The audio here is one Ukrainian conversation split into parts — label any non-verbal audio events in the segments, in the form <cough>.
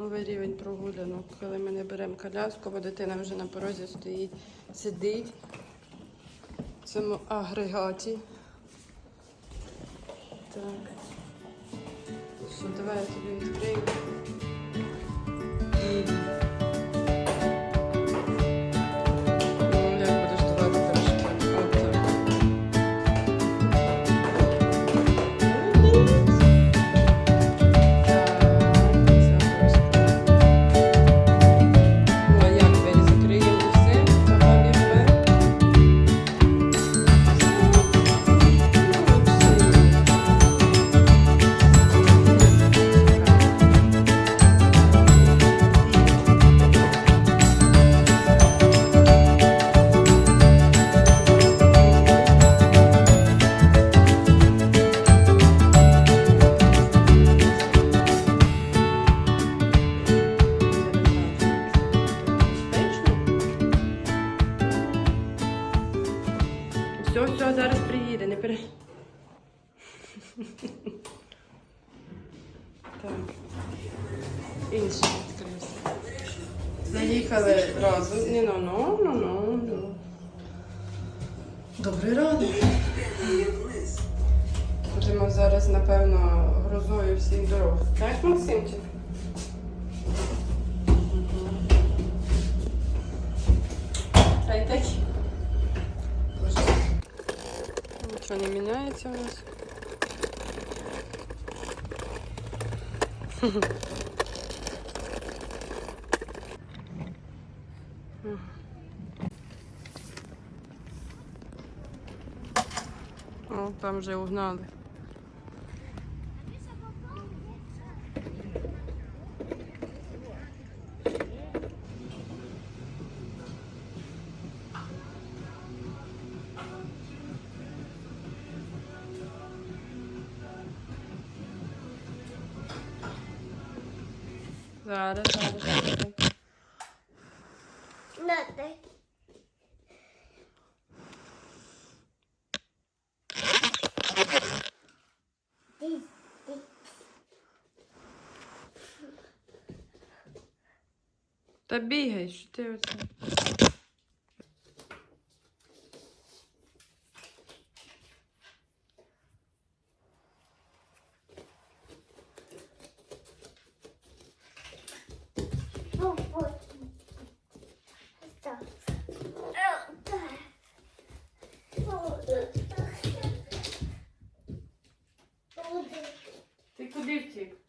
Новий рівень прогулянок, коли ми не беремо коляску, бо дитина вже на порозі стоїть, сидить в цьому агрегаті. Так. Що, давай я тобі відкрию. Добрий ранок. Будемо зараз, напевно, грозою всіх дорог. Так, Максимчик? Нічого не міняється у нас. Там вже угнали. Зараз, зараз, зараз. Та бігай, що ти оце? Ти куди втік?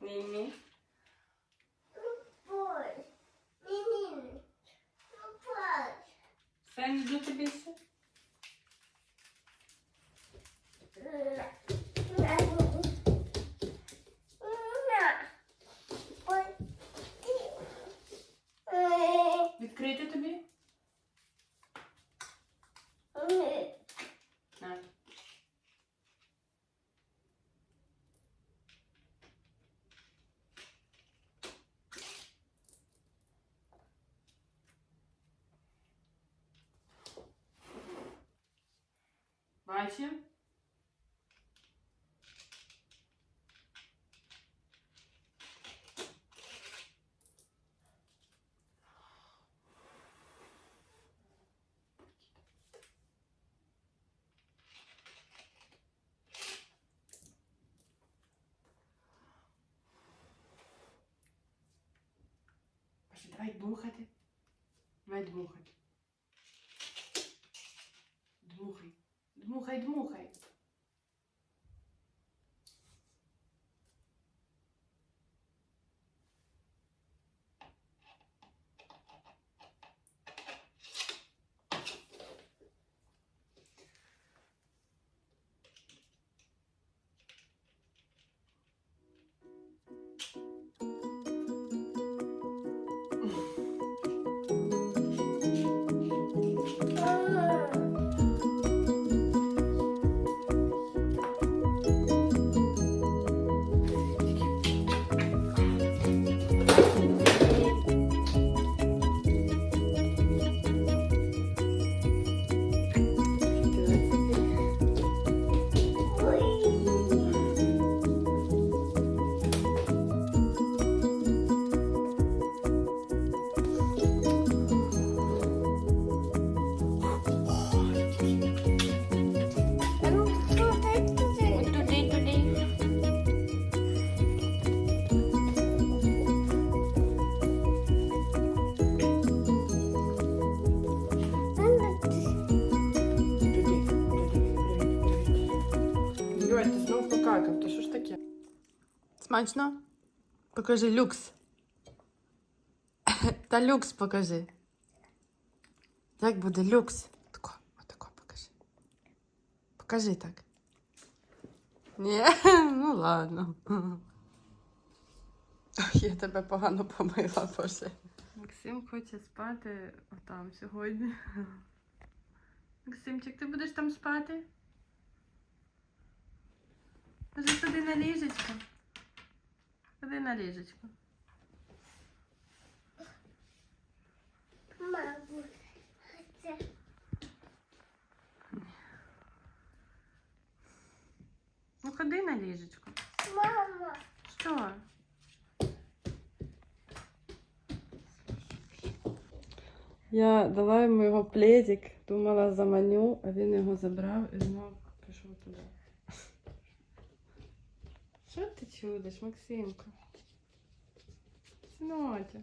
Ні-ні. Все, не йду тобі все? Відкрити тобі? На. Бачив? Боже, давай дмухати. Давай дмухати. Смачно? Покажи люкс. <laughs> Та люкс покажи. Як буде люкс? Тако, отако покажи. Покажи так. Ні, <laughs> ну ладно. Я тебе погано помила, боже. Максим хоче спати отам сьогодні. Максимчик, ти будеш там спати? Може, сюди на ліжечко? Ходи на ліжечко. Мабуть, це Ну ходи на ліжечко. мама. Що? Я дала йому його пледик, думала заманю, а він його забрав і знов пішов туди. Що ти чудиш, Максимко? Синотя.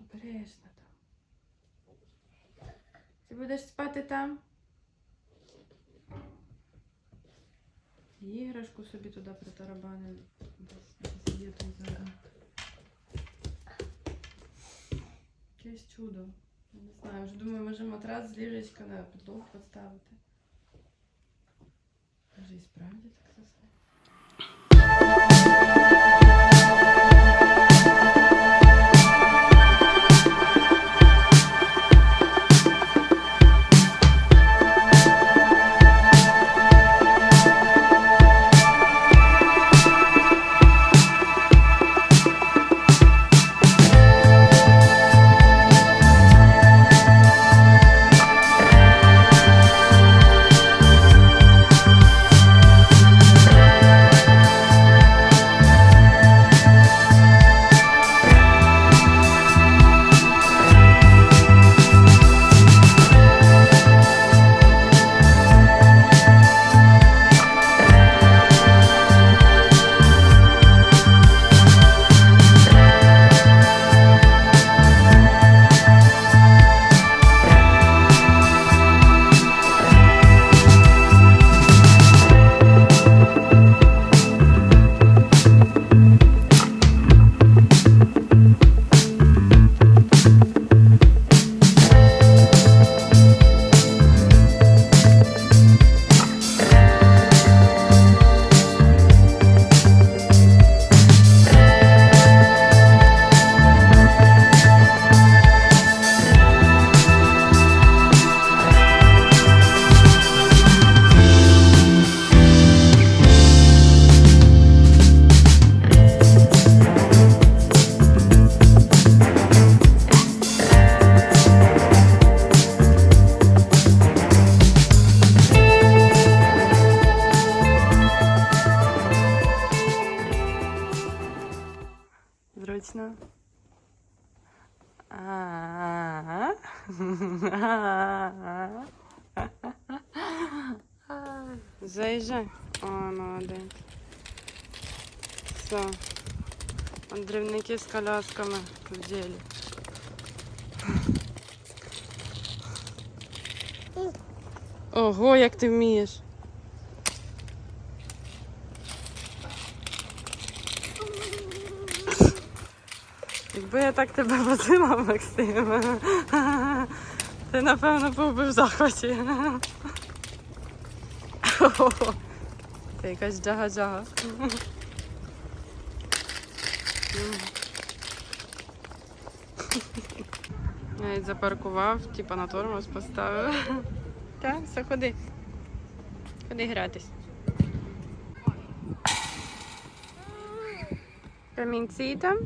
Обережно там. Ти будеш спати там? Іграшку собі туди зараз. Якесь чудо. Не знаю, вже думаю, може матрас з ліжечка на підлогу поставити. Може і справді так засне. Заїжджай. О, молодець. Все. Мандрівники з колясками в ділі. Ого, як ти вмієш. Якби я так тебе возила, Максим, ти напевно був би в захваті. Ти якась джага-джага. Навіть запаркував, типа на тормоз поставив. Так, все, ходи. Ходи гратись. Камінці там.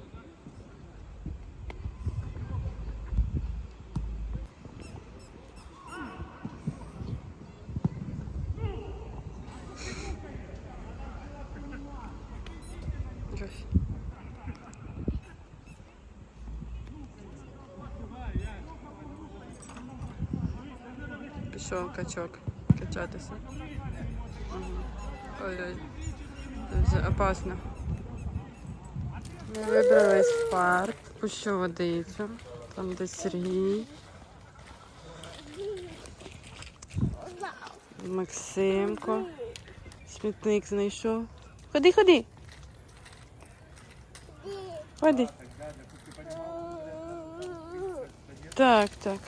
Пішов качок качатися. Ой-ой. Це опасно. Ми вибрались в парк, пущу водицю. Там де Сергій, Максимко. Смітник знайшов. Ходи, ходи. Ходи. Так, так.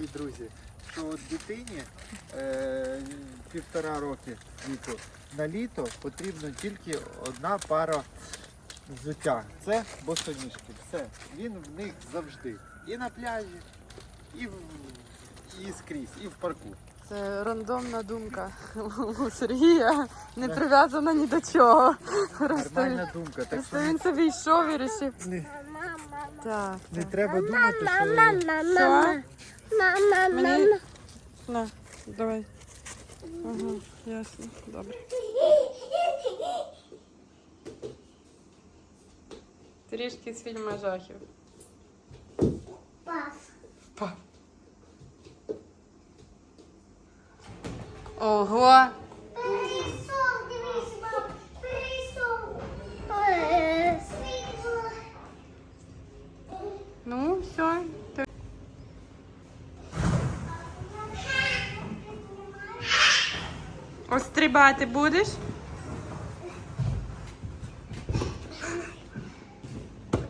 Дорогі друзі, що от дитині е, півтора роки віку на літо потрібно тільки одна пара взуття. Це босоніжки. Все. Він в них завжди. І на пляжі, і, в, і скрізь, і в парку. Це рандомна думка у Сергія, не прив'язана ні до чого. Нормальна думка. Так просто що він собі йшов і вирішив. не, Так. не треба думати, що Що? Мама, Мені? На, давай. Ага, ясно. Добре. Трішки з фільму жахів. Пас. Па. Ого! Острибати будеш?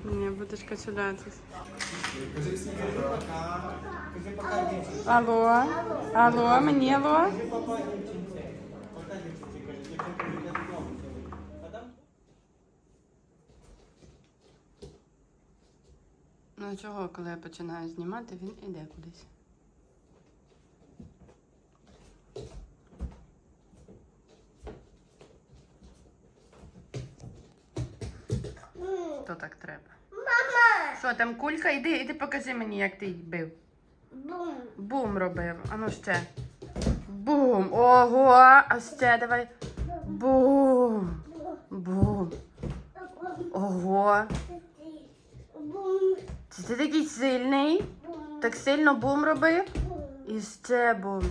Ні, будеш качалятись. Алло? Алло, мені алло? Ну чого, коли я починаю знімати, він іде кудись. То так треба. Мама. Що там кулька? Іди, іди покажи мені, як ти її бив. Бум. Бум робив. А ну ще. Бум. Ого. А ще давай. Бум. Бум. Ого. Бум. Чи ти такий сильний? Бум. Так сильно бум робив? Бум. І ще бум.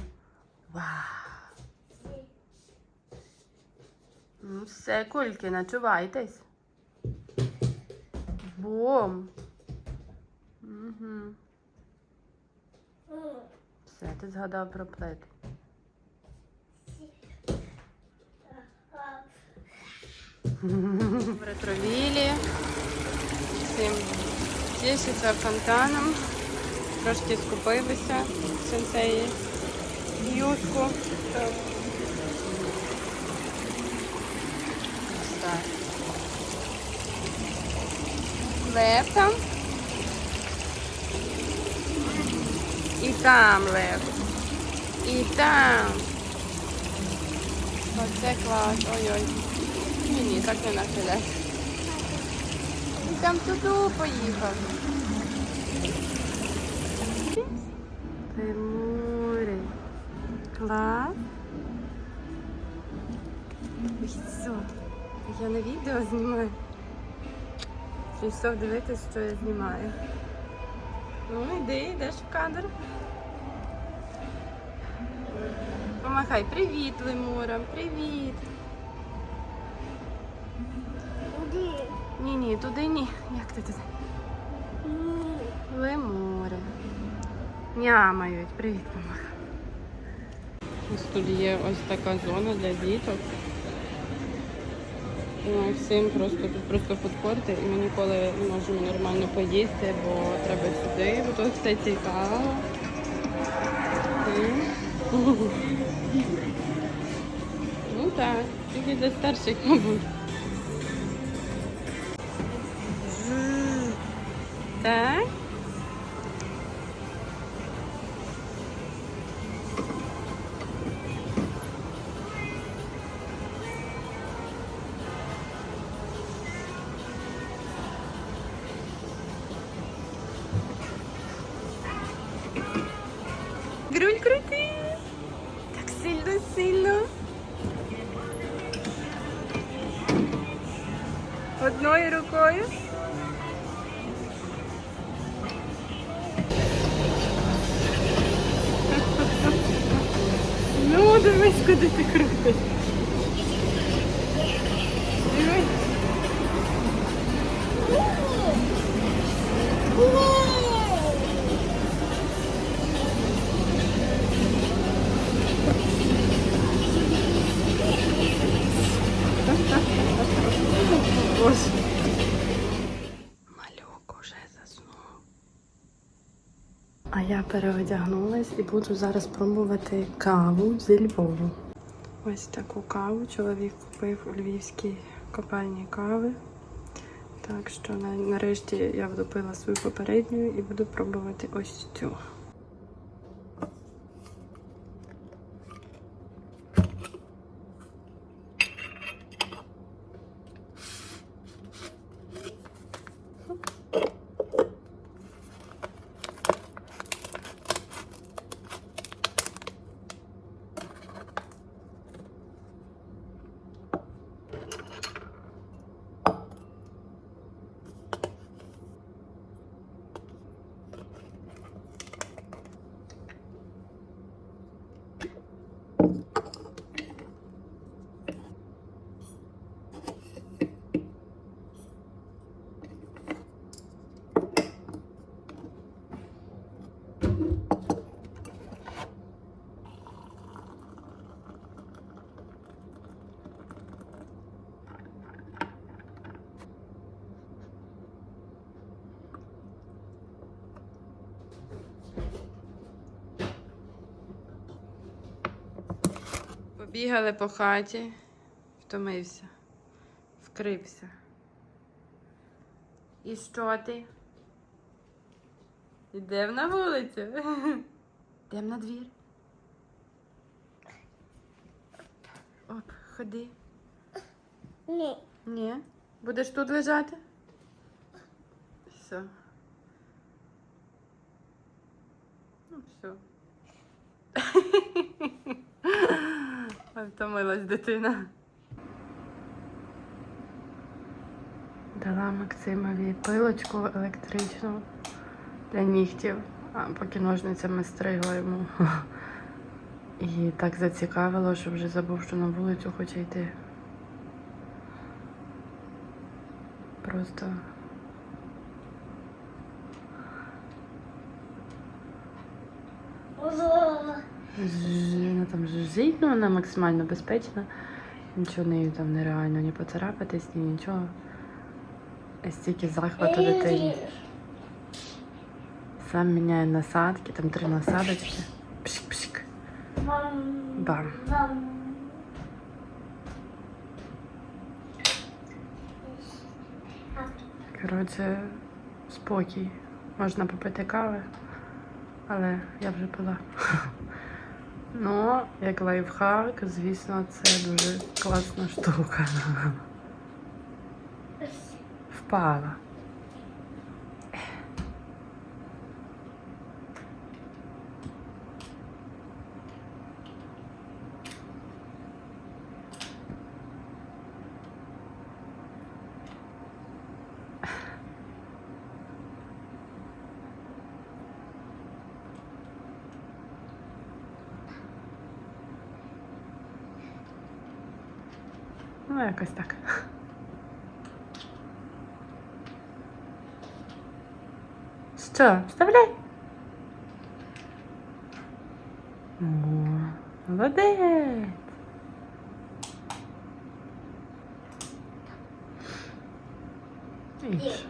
Вау. Ну, все, кульки, начувайтесь. Бум. Угу. Все, ти згадав про плити. В ретровілі. Всім тішиться фонтаном. Трошки скупилися сенсеї. Юшку. Так. Лев там. І там лев. І там. Оце клас. Ой-ой. Ні, ні, так не нахиляй. Він там туди поїхав. Тимурі. Клас. Ой? Я на відео знімаю. Прийшов дивитись, що я знімаю. Ну, йди, йдеш в кадр. Помахай, привіт, Лемурам, привіт. Куди? Ні, ні, туди ні. Як ти туди? Ні. Лемури. Нямають. Привіт, помаха. Ось тут є ось така зона для діток. І Максим просто тут просто фудкорти, і ми ніколи не можемо нормально поїсти, бо треба сюди, бо тут все цікаво. Ну так, тільки для старших, мабуть. Одною рукою. Ну, дивись, куди ти крутиш. Я переодягнулась і буду зараз пробувати каву зі Львову. Ось таку каву чоловік купив у львівській копальні кави. Так що нарешті я вдопила свою попередню і буду пробувати ось цю. Побігали по хаті, втомився, вкрився. І що ти? Йдемо на вулицю. <laughs> Йдемо на двір. Оп, ходи. Ні. Ні. Будеш тут лежати? Все. Ну, все. <laughs> Втомилась дитина. Дала Максимові пилочку електричну для нігтів, а поки ножницями стригла йому. <laughs> І так зацікавило, що вже забув, що на вулицю хоче йти. Просто Вона там жужжить, ну вона максимально безпечна. Нічого нею там нереально ні поцарапатись, ні нічого. Стільки захвату дитині. Сам міняє насадки, там три насадочки. Пшик-пшик. Бам. Коротше, спокій. Можна попити кави, але я вже пила. <laughs> Ну, як лайфхак, звісно, це дуже класна штука. Впала. Ну, якось так. Що, вставляй? О, молодець. Інше.